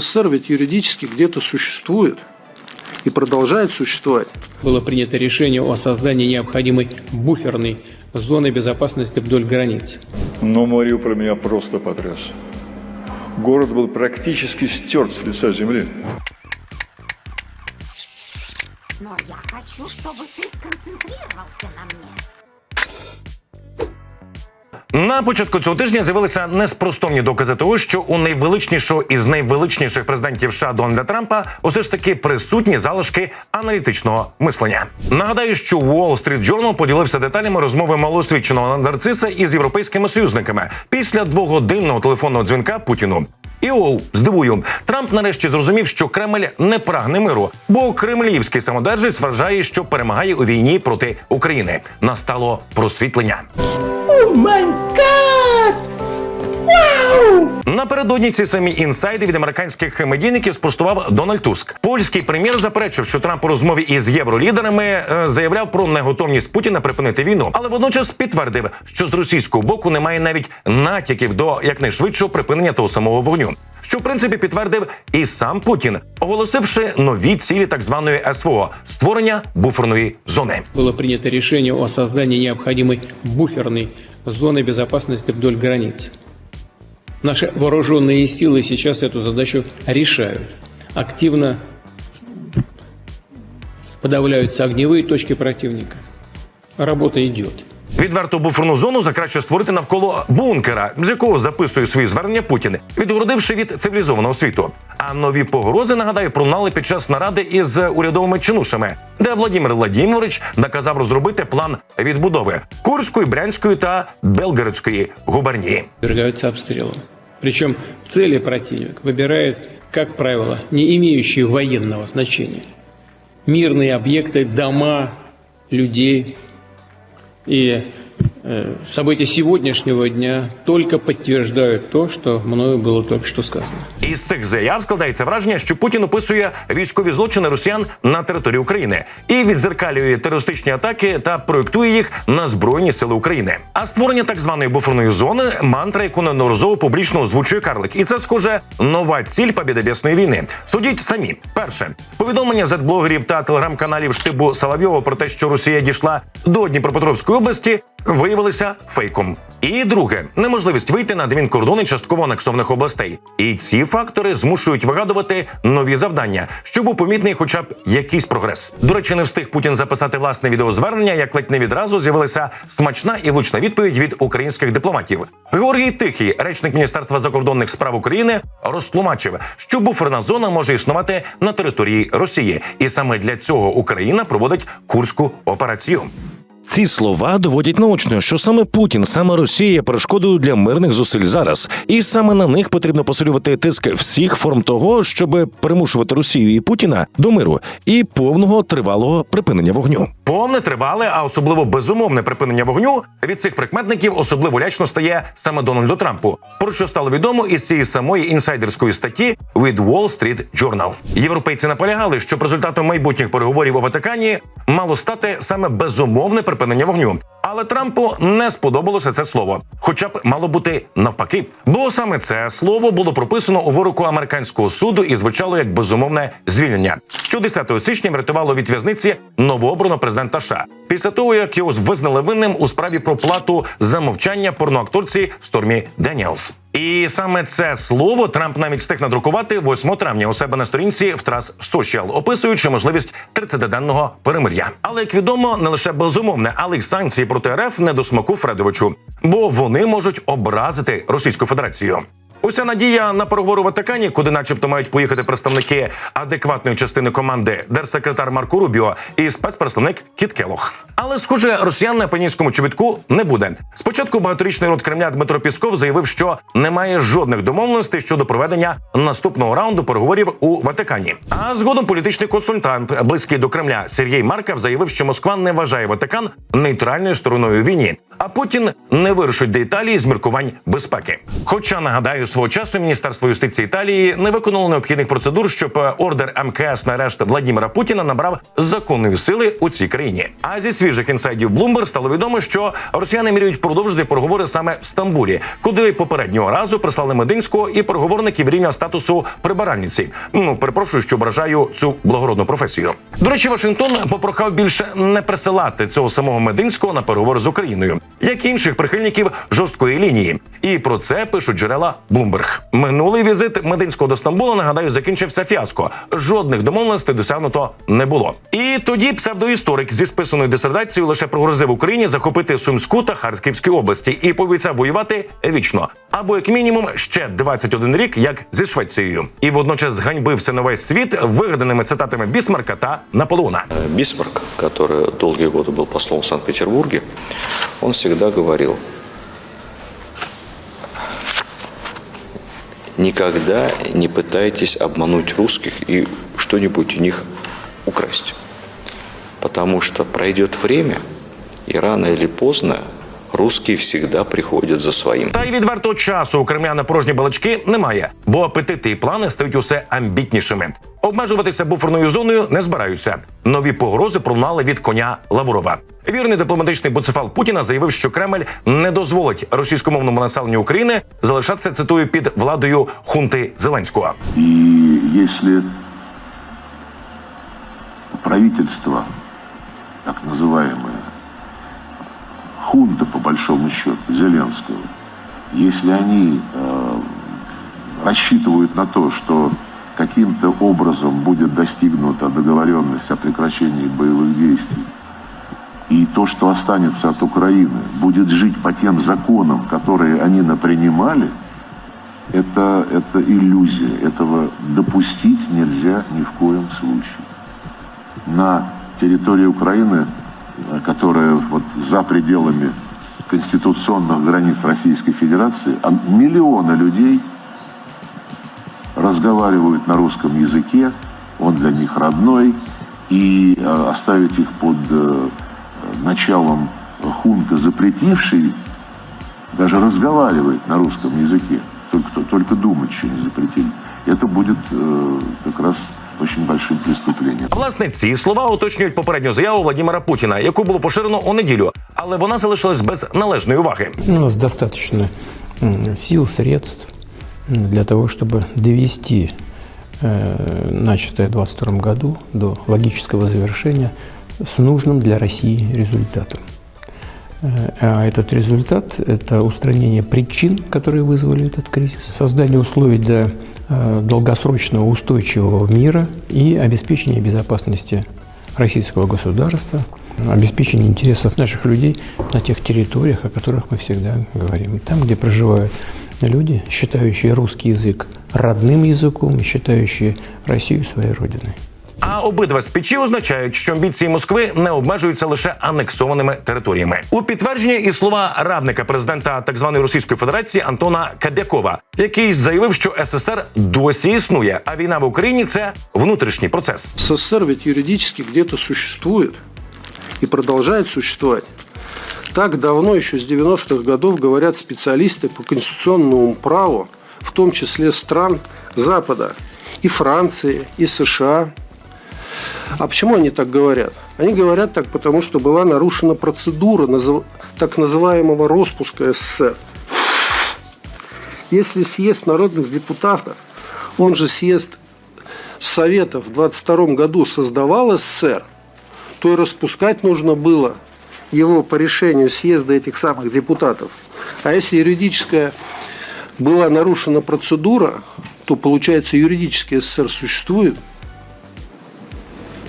СССР ведь юридически где-то существует и продолжает существовать. было принято решение о создании необходимой буферной зоны безопасности вдоль границ. Но Мариуполь меня просто потряс. Город был практически стерт с лица земли. Но я хочу, чтобы ты сконцентрировался на мне. На початку цього тижня з'явилися неспростовні докази того, що у найвеличнішого із найвеличніших президентів США Дональда Трампа усе ж таки присутні залишки аналітичного мислення. Нагадаю, що Wall Street Journal поділився деталями розмови малосвідченого нарциса із європейськими союзниками після двогодинного телефонного дзвінка Путіну. І оу, здивую, Трамп нарешті зрозумів, що Кремль не прагне миру, бо кремлівський самодержець вважає, що перемагає у війні проти України. Настало просвітлення. Напередодні ці самі інсайди від американських медійників спростував Дональд Туск. Польський прем'єр заперечив, що Трамп у розмові із євролідерами е, заявляв про неготовність Путіна припинити війну, але водночас підтвердив, що з російського боку немає навіть натяків до якнайшвидшого припинення того самого вогню. Що в принципі підтвердив і сам Путін, оголосивши нові цілі так званої СВО створення буферної зони. Было принято решение о создании необходимой буферной зоны безопасности вдоль границ. Наши вооруженные силы сейчас эту задачу решают. Активно подавляются огневые точки противника. Работа идет. Відверту буферну зону закраще створити навколо бункера, з якого записує свої звернення Путін, відгородивши від цивілізованого світу. А нові погрози нагадаю пролунали під час наради із урядовими чинушами, де Владимир Владимирович наказав розробити план відбудови Курської, Брянської та Белгородської губернії. подвергаются обстрелам. Причем цели противник выбирает, как правило, не имеющие военного значения. Мирные объекты, дома, людей. И э, события сегодняшнего дня только подтверждают то, что мною было только что сказано. Із цих заяв складається враження, що Путін описує військові злочини росіян на території України і відзеркалює терористичні атаки та проєктує їх на збройні сили України. А створення так званої буферної зони мантра, яку неодноразово публічно озвучує Карлик, і це схоже нова ціль побєдобєсної війни. Судіть самі. Перше повідомлення зет-блогерів та телеграм-каналів штибу Соловйова про те, що Росія дійшла до Дніпропетровської області, виявилися фейком. І друге неможливість вийти на адмінкордони частково анексованих областей. І ці фактори змушують вигадувати нові завдання, щоб був помітний, хоча б якийсь прогрес. До речі, не встиг Путін записати власне відеозвернення, як ледь не відразу з'явилася смачна і влучна відповідь від українських дипломатів. Георгій Тихий, речник Міністерства закордонних справ України, розтлумачив, що буферна зона може існувати на території Росії, і саме для цього Україна проводить курську операцію. Ці слова доводять наочно, що саме Путін, саме Росія перешкодою для мирних зусиль зараз, і саме на них потрібно посилювати тиск всіх форм того, щоб примушувати Росію і Путіна до миру і повного тривалого припинення вогню. Повне тривале, а особливо безумовне припинення вогню від цих прикметників особливо лячно стає саме Дональду Трампу. Про що стало відомо із цієї самої інсайдерської статті від Wall Street Journal. Європейці наполягали, що результатом майбутніх переговорів у Ватикані мало стати саме безумовне припинення вогню. Але Трампу не сподобалося це слово, хоча б мало бути навпаки. Бо саме це слово було прописано у вироку американського суду і звучало як безумовне звільнення, що 10 січня врятувало від в'язниці новообраного президента США після того, як його визнали винним у справі про плату за мовчання порноакторці Стормі Деніелс. І саме це слово Трамп навіть встиг надрукувати 8 травня у себе на сторінці в Трас Social, описуючи можливість 30-денного перемир'я. Але як відомо, не лише безумовне, але й санкції проти РФ не до смаку Фредовичу, бо вони можуть образити Російську Федерацію. Уся надія на переговори у Ватикані, куди, начебто, мають поїхати представники адекватної частини команди, держсекретар Марко Рубіо і спецпредставник Кіт Келох. Але, схоже, росіян на панінському чобітку не буде. Спочатку багаторічний род Кремля Дмитро Пісков заявив, що немає жодних домовленостей щодо проведення наступного раунду переговорів у Ватикані. А згодом політичний консультант, близький до Кремля Сергій Марков, заявив, що Москва не вважає Ватикан нейтральною стороною війні. А Путін не вирушить до Італії з міркувань безпеки. Хоча нагадаю, свого часу Міністерство юстиції Італії не виконало необхідних процедур, щоб ордер МКС на арешт Владімира Путіна набрав законної сили у цій країні. А зі свіжим свіжих інсайдів Bloomberg стало відомо, що росіяни міряють продовжити переговори саме в Стамбулі, куди попереднього разу прислали Мединського і переговорників рівня статусу прибиральниці. Ну перепрошую, що ображаю цю благородну професію. До речі, Вашингтон попрохав більше не присилати цього самого Мединського на переговори з Україною, як і інших прихильників жорсткої лінії. І про це пишуть джерела Bloomberg. Минулий візит Мединського до Стамбула, нагадаю, закінчився фіаско. Жодних домовленостей досягнуто не було. І тоді псевдоісторик зі списаною дисертацією лише пригрозив Україні захопити Сумську та Харківські області і пообіцяв воювати вічно, або як мінімум ще 21 рік, як зі Швецією, і водночас ганьбився на весь світ вигаданими цитатами Бісмарка та Наполеона. Бисмарк, который долгие годы был послом в Санкт-Петербурге, он всегда говорил, никогда не пытайтесь обмануть русских и что-нибудь у них украсть. Потому что пройдет время, и рано или поздно русские всегда приходят за своим. Та й відверто часу у Кремля на порожні балачки немає, бо апетити і плани стають усе амбітнішими. Обмежуватися буферною зоною не збираються. Нові погрози пролунали від коня Лаврова. Вірний дипломатичний буцефал Путіна заявив, що Кремль не дозволить російськомовному населенню України залишатися цитую під владою хунти Зеленського. И если правительство, так называемое, хунта, по большому счету, Зеленского, если они э, рассчитывают на то, что каким-то образом будет достигнута договоренность о прекращении боевых действий, и то, что останется от Украины, будет жить по тем законам, которые они напринимали, это, это иллюзия. Этого допустить нельзя ни в коем случае. На территории Украины, э, которая вот за пределами конституционных границ Российской Федерации, а миллионы людей разговаривают на русском языке, он для них родной, и э, оставить их под э, началом хунты, запретившей даже разговаривать на русском языке, только, только думать еще не запретили, это будет как раз очень большим преступлением. Власне, ці слова уточнюють попередню заяву Владимира Путіна, яку було поширено у неділю, але вона залишилась без належної уваги. У нас достаточно м, сил, средств м, для того, чтобы довести э, начатое в 2022 году до логического завершения с нужным для России результатом. Э, А этот результат – это устранение причин, которые вызвали этот кризис, создание условий для э, долгосрочного устойчивого мира и обеспечение безопасности российского государства, обеспечение интересов наших людей на тех территориях, о которых мы всегда говорим. Там, где проживают люди, считающие русский язык родным языком и считающие Россию своей родиной. А обидва спічі означають, що амбіції Москви не обмежуються лише анексованими територіями. У підтвердження і слова радника президента так званої Російської Федерації Антона Кабякова, який заявив, що СССР досі існує, а війна в Україні це внутрішній процес. СССР ведь юридически где-то существует и продолжает существовать. Так давно, еще с 90-х годов, говорят специалисты по конституционному праву, в том числе стран Запада, и Франции, и США. А почему они так говорят? Они говорят так, потому что была нарушена процедура назыв- так называемого распуска СССР. Если съезд народных депутатов, он же съезд Советов в 22 году создавал СССР, то и распускать нужно было его по решению съезда этих самых депутатов. А если юридическая была нарушена процедура, то, получается, юридически СССР существует.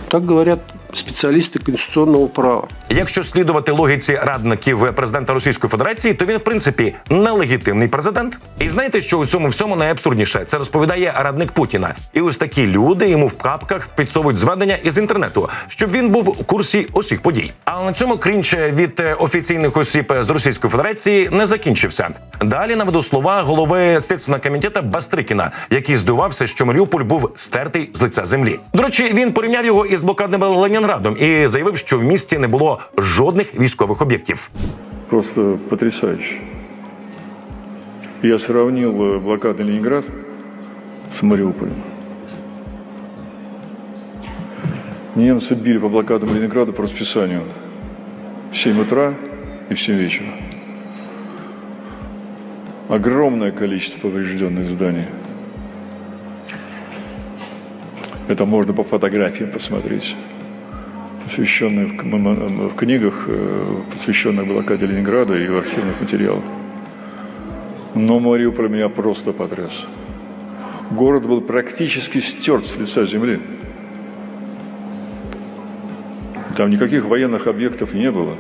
Так говорят специалисты конституционного права. Якщо слідувати логіці радників президента Російської Федерації, то він в принципі нелегітимний президент. І знаєте, що у цьому всьому найабсурдніше? Це розповідає радник Путіна. І ось такі люди йому в капках підсовують зведення із інтернету, щоб він був в курсі усіх подій. Але на цьому крінч від е, офіційних осіб з Російської Федерації не закінчився. Далі наведу слова голови слідственного комітету Бастрикіна, який здивувався, що Маріуполь був стертий з лиця землі. До речі, він порівняв його із блокадним Ленінградом і заявив, що в місті не було жодних військових об'єктів. Просто потрясающе. Я сравнил э, блокадный Ленинград с Мариуполем. Немцы били по блокадам Ленинграда по расписанию. в 7 утра и в 7 вечера. Огромное количество поврежденных зданий. Это можно по фотографиям посмотреть. Посвященные в, в книгах, э, посвященных блокаде Ленинграда и в архивных материалах. Но Мариуполь меня просто потряс. Город был практически стерт с лица земли. Там никаких военных объектов не было.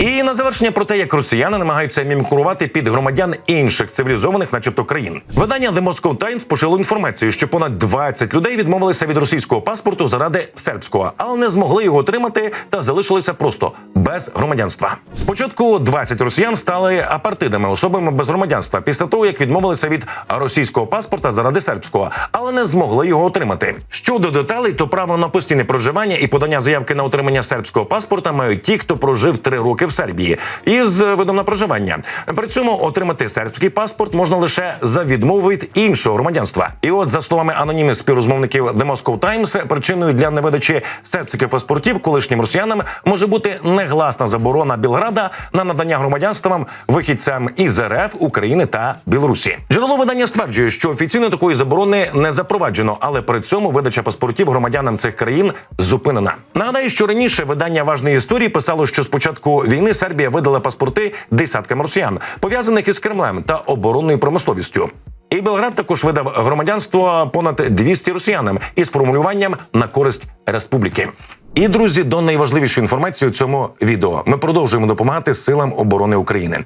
І на завершення про те, як росіяни намагаються мімікрувати під громадян інших цивілізованих, начебто країн. Видання The Moscow Times пошило інформацію, що понад 20 людей відмовилися від російського паспорту заради сербського, але не змогли його отримати та залишилися просто без громадянства. Спочатку 20 росіян стали апартидами, особами без громадянства, після того як відмовилися від російського паспорта заради сербського, але не змогли його отримати. Щодо деталей, то право на постійне проживання і подання заявки на отримання сербського паспорта мають ті, хто прожив три роки в Сербії із видом на проживання. При цьому отримати сербський паспорт можна лише за відмову від іншого громадянства. І от за словами анонімних співрозмовників The Moscow Times, причиною для невидачі сербських паспортів колишнім росіянам може бути негласна заборона Білграда на надання громадянствам вихідцям із РФ, України та Білорусі. Джерело видання стверджує, що офіційно такої заборони не запроваджено, але при цьому видача паспортів громадянам цих країн зупинена. Нагадаю, що раніше видання важної історії писало, що з початку війни Сербія видала паспорти десяткам росіян, пов'язаних із Кремлем та оборонною промисловістю. І Белград також видав громадянство понад 200 росіянам із формулюванням на користь республіки. І друзі, до найважливішої інформації у цьому відео ми продовжуємо допомагати силам оборони України.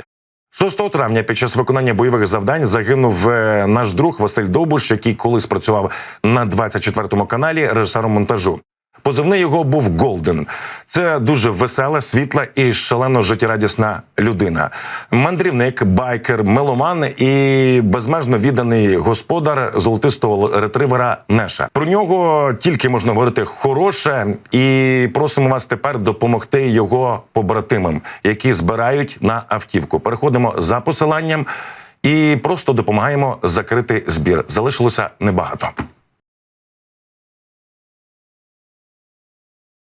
6 травня під час виконання бойових завдань загинув е, наш друг Василь Довбуш, який колись працював на 24 каналі режисером монтажу. Позивний його був Голден. Це дуже весела, світла і шалено життєрадісна людина. Мандрівник, байкер, меломан і безмежно відданий господар золотистого ретривера Неша. Про нього тільки можна говорити хороше, і просимо вас тепер допомогти його побратимам, які збирають на автівку. Переходимо за посиланням і просто допомагаємо закрити збір. Залишилося небагато.